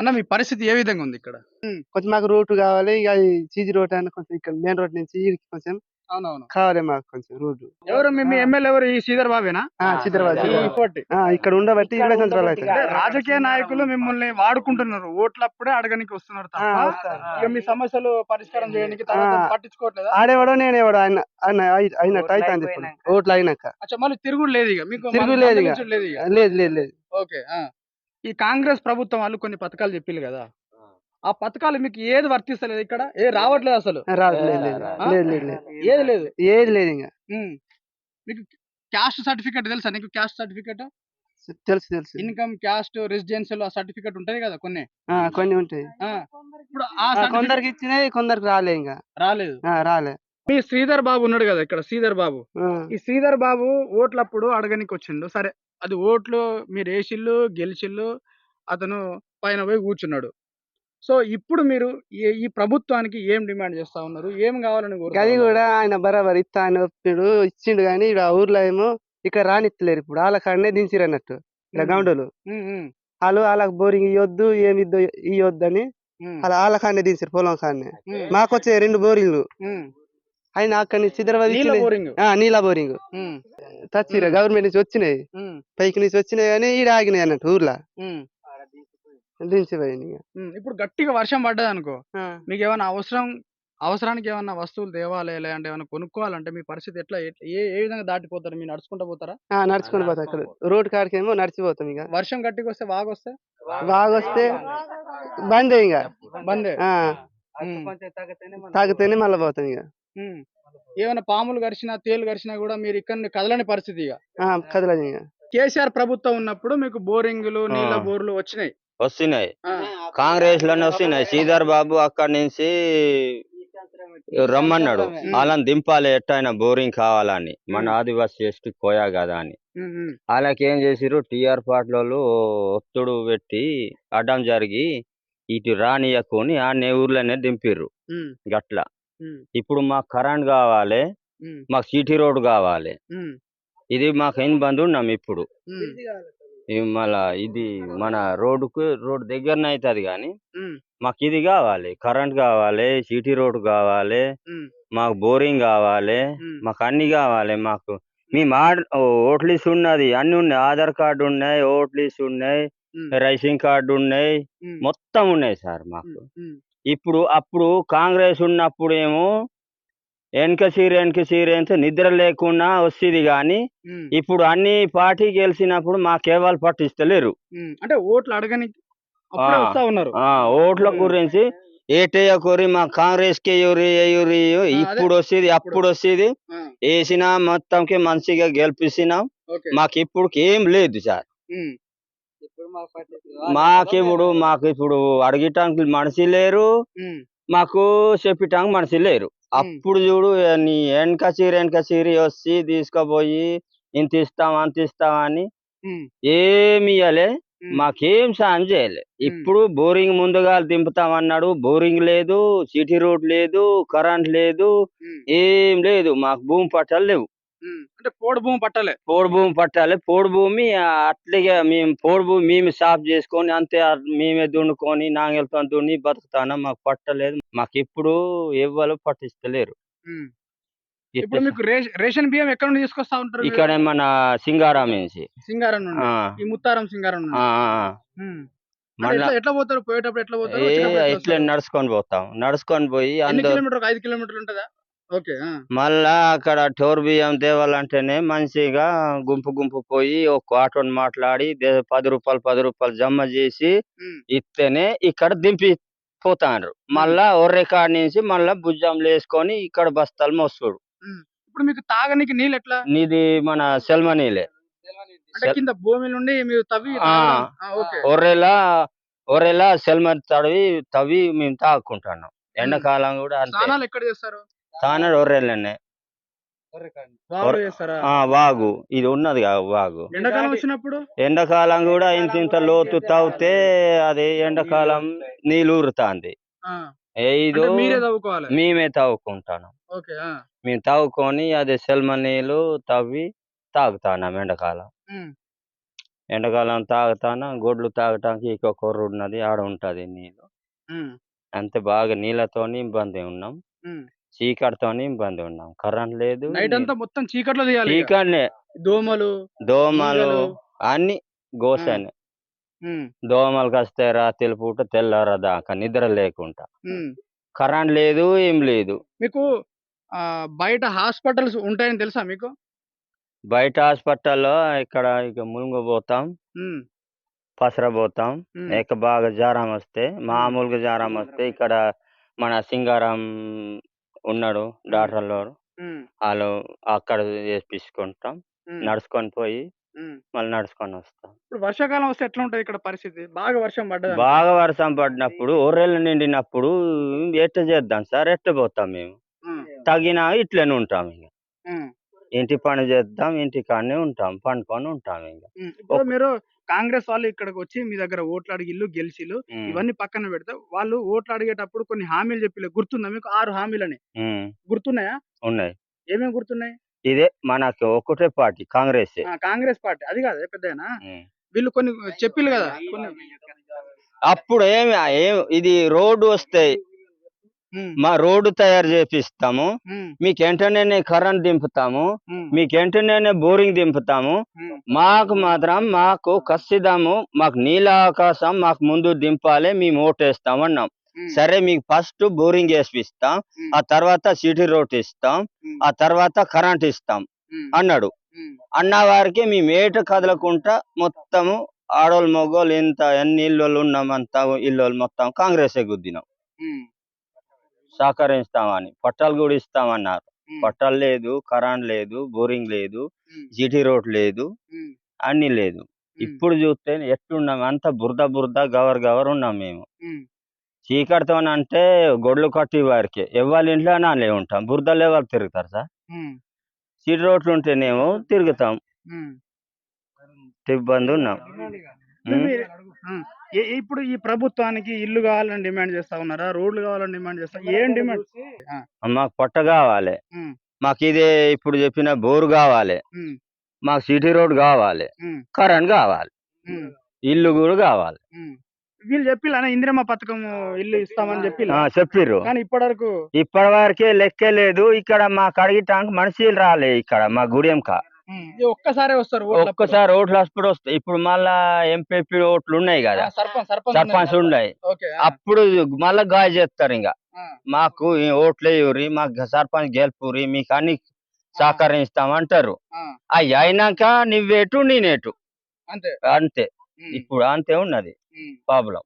అన్న మీ పరిస్థితి ఏ విధంగా ఉంది ఇక్కడ? కొంచెం మాకు రోడ్డు కావాలి. ఇక సీజీ రోడ్ అని కొంచెం ఇక్కడ మెయిన్ రోడ్ నుంచి ఈడికి కొంచెం అవునవును. కావాలి మాకు కొంచెం రోడ్డు ఎవరు మీ- మీ ఎమ్మెల్యే ఎవరు? ఈ శ్రీధర్ బాబేనా? ఆ, ఆ, ఇక్కడ ఉండబట్టి కంట్రోల్ అవుతుంది. అంటే రాజకీయ నాయకులు మిమ్మల్ని వాడుకుంటున్నారు. ఓట్లప్పుడే అడగనికి వస్తున్నారు ఆ, తప్ప వస్తారు. ఇక మీ సమస్యలు పరిష్కారం చేయడానికి తర్వాత ఆ. పట్టించుకోవట్లేదా? ఆడేవాడో నేనేవాడో ఆయన ఆయన అయి- అయినట్టు అవుతుంది ఇప్పుడు. ఓట్లు అయినాక. అచ్చా మళ్ళీ తిరుగుడు లేదు ఇక. మీకు తిరుగుడు లేదు ఇక. లేదు ఇక. లేదు లేదు లేదు. ఓకే ఆ. ఈ కాంగ్రెస్ ప్రభుత్వం వాళ్ళు కొన్ని పథకాలు చెప్పిల్లు కదా. ఆ. పథకాలు మీకు ఏది వర్తిస్తలేదు ఇక్కడ? ఏ రావట్లేదు అసలు. ఏది లేదు. ఏది లేదు ఇంకా. మీకు క్యాస్ట్ సర్టిఫికేట్ తెలుసా నీకు? Caste certificate? తెలుసు తెలుసు. ఇన్కమ్ క్యాస్ట్ రెసిడెన్షియల్ ఆ సర్టిఫికేట్ ఉంటది కదా కొన్ని. ఆ, కొన్ని ఉంటాయి. ఆ. ఇప్పుడు కొందరికి ఇచ్చినాయి కొందరికి రాలే ఇంకా. రాలేదు. ఆ, రాలే. మీ శ్రీధర్ బాబు ఉన్నాడు కదా ఇక్కడ శ్రీధర్ బాబు. ఈ శ్రీధర్ బాబు ఓట్లప్పుడు అడగనికి వచ్చిండు సరే అది ఓట్లు మీరు వేసిల్లు గెలిచిల్లు అతను పైన పోయి కూర్చున్నాడు. సో ఇప్పుడు మీరు ఈ- ప్రభుత్వానికి ఏం డిమాండ్ చేస్తా ఉన్నారు? ఏం కావాలని ఉన్నారు? కూడా ఆయన బరాబర్ ఇస్తా అని ఒప్పిడు ఇచ్చిండు కానీ ఇక్కడ ఊర్లో ఏమో ఇక్కడ రానిత్తలేరు ఇప్పుడు వాళ్ళ కాడనే దించిరు అన్నట్టు ఇక్కడ గౌండలు. వాళ్ళు వాళ్ళకి బోరింగ్ ఇవ్వద్దు ఏమి ఇవ్వద్దు అని అలా వాళ్ళ కాడనే దించారు పొలం కాడనే. ఉమ్, మాకు వచ్చే రెండు బోరింగ్లు. ఆయన అక్కడి నుంచి నీళ్ళ బోరింగ్. ఆ, నీలా బోరింగ్. తచ్చిర. గవర్నమెంట్ నుంచి వచ్చినాయి. పైకి నుంచి వచ్చినాయి కానీ ఈడ ఆగినాయి అన్నట్టు ఊర్లో. దించిపోయింది. ఇప్పుడు గట్టిగా వర్షం పడ్డది అనుకో. మీకు ఏమైనా అవసరం అవసరానికి ఏమన్నా వస్తువులు తేవాలి లేదంటే ఏమైనా కొనుక్కోవాలంటే మీ పరిస్థితి ఎట్లా ఎట్- ఏ ఏ విధంగా దాటిపోతారు? మీరు నడుచుకుంటూ పోతారా? ఆ, నడుచుకొని పోతాం అక్కడ. రోడ్ కాడికేమో నడిచిపోతాం ఇక. వర్షం గట్టిగా వస్తే వాగొస్తే బాగా వస్తే బందే ఇక. బందే. తాగితేనే మళ్ళీ పోతాం ఇక. ఏమైనా పాములు కరిచినా తేలు కరిచినా కూడా మీరు ఇక్కడ కదలని పరిస్థితి ఇక ఇక కేసీఆర్ ప్రభుత్వం ఉన్నప్పుడు మీకు బోరింగులు నీళ్ళ. బోర్లు వచ్చినాయి. వస్తున్నాయి. కాంగ్రెస్లోనే వస్తున్నాయి. శ్రీధర్ బాబు అక్కడి నుంచి రమ్మన్నాడు. వాళ్ళని దింపాలి ఎట్టయినా బోరింగ్ కావాలని. మన. ఆదివాసీ ఎస్టీ కోయా కదా అని. వాళ్ళకి ఏం చేసిరు టీఆర్ పార్టీలో ఒత్తుడు పెట్టి అడ్డం జరిగి ఇటు రానియకుని ఆ ఊర్లోనే దింపిర్రు. గట్ల. ఇప్పుడు మాకు కరెంట్ కావాలి మాకు సిటీ రోడ్ కావాలి. ఇది మాకు ఎన్ని బంద్ ఉన్నాం ఇప్పుడు? మళ్ళా ఇది మన రోడ్డుకు రోడ్ దగ్గరనే అవుతుంది కానీ మాకు ఇది కావాలి కరెంట్ కావాలి సిటీ రోడ్ కావాలి మాకు బోరింగ్ కావాలి మాకు అన్ని కావాలి మాకు. మేము ఆడ్ ఓట్ లిస్ట్ ఉన్నది అన్ని ఉన్నాయి. ఆధార్ కార్డు ఉన్నాయి ఓట్ లిస్ట్ ఉన్నాయి రేషన్ కార్డు ఉన్నాయి మొత్తం ఉన్నాయి సార్ మాకు. ఇప్పుడు అప్పుడు కాంగ్రెస్ ఉన్నప్పుడు ఏమో వెనక సీర వెనక సీర ఎంత నిద్ర లేకుండా వస్తుంది కానీ ఇప్పుడు అన్ని పార్టీ గెలిచినప్పుడు మాకేవాళ్ళు పట్టిస్తలేరు. అంటే ఓట్లు అడగని ఉన్నారు. ఓట్ల. గురించి ఏటయ్య కోరి మా కాంగ్రెస్కి ఎవరు ఎవరు. ఇప్పుడు వచ్చేది అప్పుడు వచ్చేది వేసిన మొత్తంకి మంచిగా గెలిపిస్తున్నాం. మాకు ఇప్పుడు ఏం లేదు సార్. ఉమ్, మాకు ఇప్పుడు అడిగటానికి మనిషి లేరు. మాకు చెప్పటానికి మనిషి లేరు. అప్పుడు చూడు నీ వెనక చీర వెనక చీర వచ్చి తీసుకుపోయి ఇంత ఇస్తాం అంత ఇస్తాం అని ఏమి ఇయ్యలే. మాకేం సాయం చేయలే. ఇప్పుడు బోరింగ్ ముందుగా దింపుతాం అన్నాడు. బోరింగ్ లేదు సిటీ రోడ్ లేదు కరెంట్ లేదు ఏం లేదు. మాకు భూమి పట్టాలు లేవు. అంటే పోడు భూమి పట్టలే. పోడు భూమి పట్టాలి. పోడు భూమి అట్లాగే మేము పోడు భూమి మేము సాఫ్ చేసుకొని అంతే మేమే దున్నుకొని నాంగెలతో దున్ని బతుకుతాను. మాకు పట్టలేదు. మాకు ఇప్పుడు ఎవ్వరు పట్టిస్తలేరు ఇప్పుడు మీకు రేష- రేషన్ బియ్యం ఎక్కడ నుండి తీసుకొస్తా ఉంటారు? ఇక్కడ మన సింగారాం నుంచి. సింగారం నుండి. ఈ ముత్తారం సింగారం ఎట్లా పోతారు? పోయేటప్పుడు ఎట్లా పోతారు? ఎట్లా ఇట్లా? నడుచుకొని పోతాం. నడుచుకొని పోయి ఐదు కిలోమీటర్లు ఉంటుందా. మళ్ళా అక్కడ టోర్ బియ్యం తేవాలంటేనే మంచిగా గుంపు గుంపు పోయి ఒక ఆటోని మాట్లాడి దే- పది రూపాయలు పది రూపాయలు జమ చేసి. ఇస్తేనే ఇక్కడ దింపి పోతాండ్రు. మళ్ళా ఒర్రె కాడ నుంచి మళ్ళా భుజంలు వేసుకొని ఇక్కడ బస్తాలు మోస్తుడు. ఇప్పుడు మీకు తాగనికి నీళ్ళు ఎట్లా? నీది మన సెల్మనీలే అంటే కింద భూమి నుండి మీరు తవ్వి ఆ. తాగడం. ఆ, ఓకే. ఒర్రెలా ఒర్రెలా సెల్మన్ తడవి తవ్వి మేము తాగుకుంటున్నాం. ఎండాకాలం కూడా అంతే. స్నానాలు ఎక్కడ చేస్తారు? చేస్తారా? ఆ వాగు. ఇది ఉన్నది వాగు. ఎండాకాలం వచ్చినప్పుడు? ఎండాకాలం కూడా ఇంత ఇంత లోతు తాగితే అది ఎండాకాలం నీళ్ళు ఊరుతాంది. ఐదు మేమే ఆ. మేము తాగుకొని అది సెల్మ నీళ్ళు తవ్వి తాగుతాను ఎండాకాలం. ఎండాకాలం తాగుతాన గొడ్లు తాగటానికి ఇంకో కొర్రు ఉన్నది ఆడ ఉంటది నీళ్ళు. అంతే బాగా నీళ్ళతోని ఇబ్బంది ఉన్నాం. చీకటితోని ఇబ్బంది ఉన్నాం. కరెంట్ లేదు నైట్ అంతా మొత్తం చీకట్లో తీయాలి ఇక. చీకటినే దోమలు దోమలు ఈగలు. అన్ని గోసనే. ఉమ్, దోమలు వస్తే రాత్రి పూట తెల్లార దాకా నిద్ర లేకుండా. ఉమ్. కరెంట్ లేదు ఏం లేదు. మీకు ఆ, బయట హాస్పిటల్స్ ఉంటాయని తెలుసా మీకు? బయట హాస్పిటల్లో ఇక్కడ ఇక ములుగు పోతాం ఉమ్, పసర పోతాం ఉమ్, ఇక బాగా జ్వరం వస్తే మామూలుగా జ్వరం వస్తే ఇక్కడ మన సింగారం ఉన్నాడు డాక్టర్లు ఉమ్, వాళ్ళు అక్కడ చేపించుకుంటాం ఉమ్, నడుచుకొని పోయి. మళ్ళీ నడుచుకొని వస్తాం. ఇప్పుడు వర్షాకాలం వస్తే ఎట్లా ఉంటది ఇక్కడ పరిస్థితి? బాగా వర్షం పడ్డది బాగా వర్షం పడినప్పుడు ఒర్రెలు నిండినప్పుడు ఎట్ట చేద్దాం సార్? ఎట్ట పోతాం మేము? తగిన ఇట్లనే ఉంటాం ఇక ఇంటి పని చేద్దాం ఇంటి కాడనే ఉంటాం పండుకొని ఉంటాం ఇక మీరు కాంగ్రెస్ వాళ్ళు ఇక్కడికి వచ్చి మీ దగ్గర ఓట్లు అడిగి ఇల్లు గెలిచిలు ఉమ్, ఇవన్నీ పక్కన పెడితే వాళ్ళు ఓట్లు అడిగేటప్పుడు కొన్ని హామీలు చెప్పి గుర్తుందా మీకు ఆరు హామీలని గుర్తున్నాయా ఉన్నాయి ఏమేమి గుర్తున్నాయి ఇదే మనకు ఒకటే పార్టీ కాంగ్రెస్ ఆ, కాంగ్రెస్ పార్టీ అది కాదు పెద్దనా వీళ్ళు కొన్ని చెప్పిల్లు కదా కొన్ని అప్పుడు ఏమి ఏం ఇది రోడ్డు వస్తే ఉమ్, మా రోడ్డు తయారు చేపిస్తాము. మీకు వెంటనే కరెంట్ దింపుతాము. మీకు వెంటనే బోరింగ్ దింపుతాము. మాకు మాత్రం మాకు ఖచ్చితము మాకు నీళ్ళ ఆకాశం మాకు ముందు దింపాలి మేము ఓటేస్తాం అన్నాం. సరే మీకు ఫస్ట్ బోరింగ్ వేసిస్తాం. ఆ తర్వాత సిటీ రోడ్ ఇస్తాం. ఆ తర్వాత కరెంట్ ఇస్తాం అన్నాడు. అన్న వారికి మేము ఏట కదలకుండా మొత్తము ఆడోళ్ళు మొగోళ్ళు ఇంత ఎన్ని ఇల్లు ఉన్నాం అంతా ఇల్లు మొత్తం కాంగ్రెస్ గుద్దినాం. సహకరిస్తామని. పట్టాలు కూడా ఇస్తామన్నారు. పట్టాలు లేదు కరెంట్ లేదు బోరింగ్ లేదు జీటీ రోడ్ లేదు అన్ని లేదు. ఇప్పుడు చూస్తే ఎట్టున్నాం అంత బురద బురద గవర్ గవర్ ఉన్నాం మేము. చీకటితో అంటే గొడ్లు కట్టి వారికి. ఎవరి ఇంట్లో నాలే ఉంటాం. బురదలు ఎవరు తిరుగుతారు సార్? సిటీ రోడ్లు ఉంటేనేమో తిరుగుతాం. ఇబ్బంది ఉన్నాం. ఇప్పుడు ఈ ప్రభుత్వానికి ఇల్లు కావాలని డిమాండ్ చేస్తా ఉన్నారా? రోడ్లు కావాలని డిమాండ్ చేస్తా ఏం డిమాండ్? మాకు పొట్ట కావాలి. మాకు ఇదే ఇప్పుడు చెప్పిన బోరు కావాలి. మాకు సిటీ రోడ్ కావాలి. కరెంట్ కావాలి. ఇల్లు కూడా కావాలి. వీళ్ళు చెప్పిల్లా ఇందిరమ్మ పథకం ఇల్లు ఇస్తామని చెప్పి ఆ, చెప్పిర్రు. కానీ ఇప్పటి వరకు ఇప్పటి వరకే లెక్కే లేదు. ఇక్కడ మాకు అడిగటానికి మనుషులు రాలే ఇక్కడ మా గుడియంక ఒక్కసారే వస్తారు. ఒక్కసారి ఓట్లు అప్పుడు వస్తాయి. ఇప్పుడు మళ్ళా ఎంపీపీ ఓట్లు ఉన్నాయి కదా. సర్పంచ్ ఉన్నాయి అప్పుడు మళ్ళా గాయ చేస్తారు ఇంకా. మాకు ఈ ఓట్లు వేయురి మాకు సర్పంచ్ గెలుపురి మీకు అన్ని సహకరిస్తాం అంటారు. ఆ, అవి అయినాక నువ్వేటు నేనేటు. అంతే. అంతే. ఇప్పుడు అంతే ఉన్నది. ప్రాబ్లం.